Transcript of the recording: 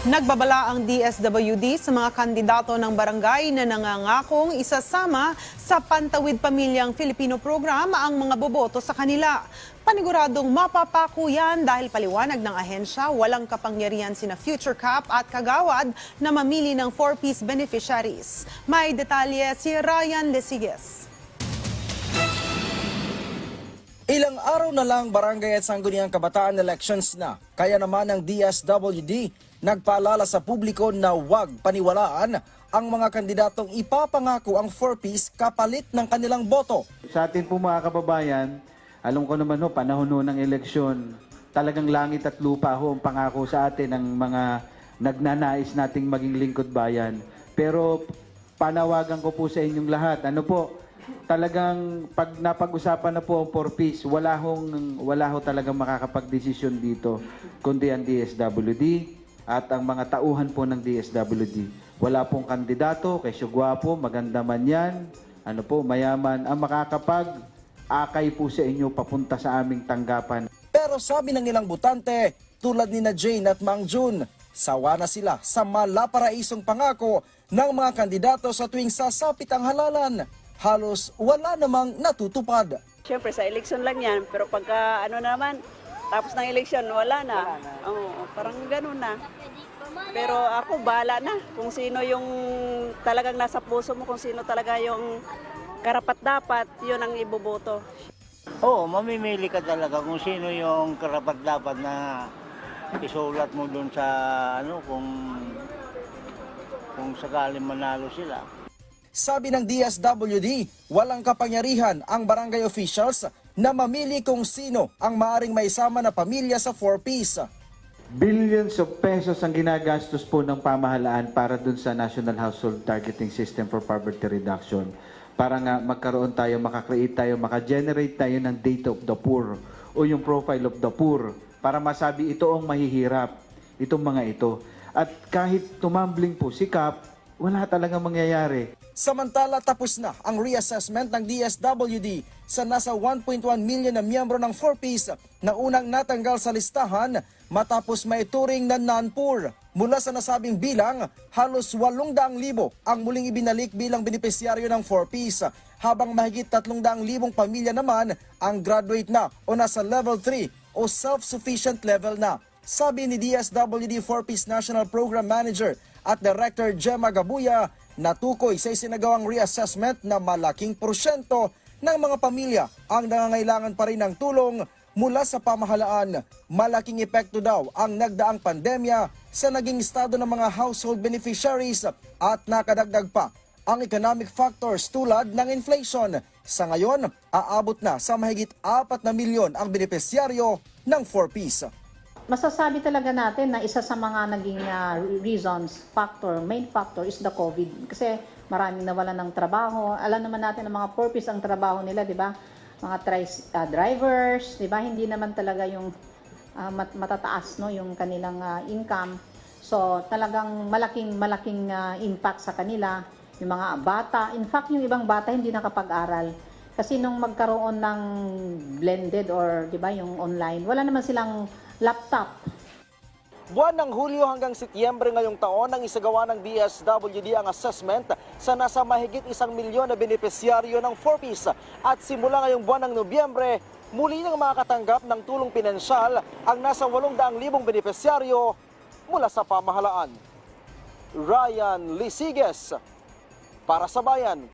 Nagbabala ang DSWD sa mga kandidato ng barangay na nangangakong isasama sa Pantawid Pamilyang Filipino Program ang mga boboto sa kanila. Paniguradong mapapako yan dahil paliwanag ng ahensya, walang kapangyarihan sina Future Cap at Kagawad na mamili ng 4-piece beneficiaries. May detalye si Ryan Lesiges. Ilang araw na lang barangay at sangguniang kabataan elections na. Kaya naman ang DSWD nagpaalala sa publiko na huwag paniwalaan ang mga kandidatong ipapangako ang 4-piece kapalit ng kanilang boto. Sa atin po mga kababayan, alam ko naman ho, panahon ho ng eleksyon, talagang langit at lupa ho ang pangako sa atin ng mga nagnanais nating maging lingkod bayan. Pero panawagan ko po sa inyong lahat, ano po, talagang pag napag-usapan na po ang 4-piece, wala hong, wala ho talagang makakapag-desisyon dito, kundi ang DSWD at ang mga tauhan po ng DSWD. Wala pong kandidato, kesyo gwapo, maganda man yan, ano po, mayaman, ang makakapag akay po sa inyo papunta sa aming tanggapan. Pero sabi ng ilang butante, tulad ni na Jane at Mang Jun, sawa na sila sa malaparaisong pangako ng mga kandidato sa tuwing sasapit ang halalan. Halos wala namang natutupad. Siyempre, sa eleksyon lang yan. Pero pagka ano na naman, tapos ng eleksyon, wala na. Oo, parang ganun na. Pero ako, bala na. Kung sino yung talagang nasa puso mo, kung sino talaga yung karapat-dapat, yun ang iboboto. Oo, mamimili ka talaga kung sino yung karapat dapat na isulat mo doon sa ano kung kung sakaling manalo sila. Sabi ng DSWD, walang kapangyarihan ang barangay officials na mamili kung sino ang maaring maisama na pamilya sa 4-piece. Billions of pesos ang ginagastos po ng pamahalaan para dun sa National Household Targeting System for Poverty Reduction. Para nga magkaroon tayo, makakreate tayo, makagenerate tayo ng data of the poor o yung profile of the poor para masabi ito ang mahihirap, itong mga ito. At kahit tumambling po si Kap, wala talaga mangyayari. Samantala tapos na ang reassessment ng DSWD sa nasa 1.1 million na miyembro ng 4-piece na unang natanggal sa listahan matapos maituring na non-poor. Mula sa nasabing bilang, halos 800,000 ang muling ibinalik bilang benepisyaryo ng 4-piece habang mahigit 300,000 pamilya naman ang graduate na o nasa level 3 o self-sufficient level na. Sabi ni DSWD 4-Piece National Program Manager at Director Gemma Gabuya, natukoy sa isinagawang reassessment na malaking porsyento ng mga pamilya ang nangangailangan pa rin ng tulong mula sa pamahalaan. Malaking epekto daw ang nagdaang pandemya sa naging estado ng mga household beneficiaries at nakadagdag pa ang economic factors tulad ng inflation. Sa ngayon, aabot na sa mahigit 4 na milyon ang benepisyaryo ng 4-piece. Masasabi talaga natin na isa sa mga naging ah, reasons, factor, main factor is the COVID. Kasi maraming nawalan ng trabaho. Alam naman natin ang mga purpose ang trabaho nila, di ba? Mga tris- ah, drivers, di ba? Hindi naman talaga yung ah, mat- matataas no yung kanilang ah, income. So talagang malaking malaking ah, impact sa kanila yung mga bata. In fact, yung ibang bata hindi nakapag-aral. Kasi nung magkaroon ng blended or 'di ba yung online, wala naman silang laptop. Buwan ng Hulyo hanggang Setyembre ngayong taon ang isagawa ng DSWD ang assessment sa nasa mahigit isang milyon na benepisyaryo ng 4-piece. At simula ngayong buwan ng Nobyembre, muli nang makakatanggap ng tulong pinansyal ang nasa 800,000 benepisyaryo mula sa pamahalaan. Ryan Lisiges para sa Bayan.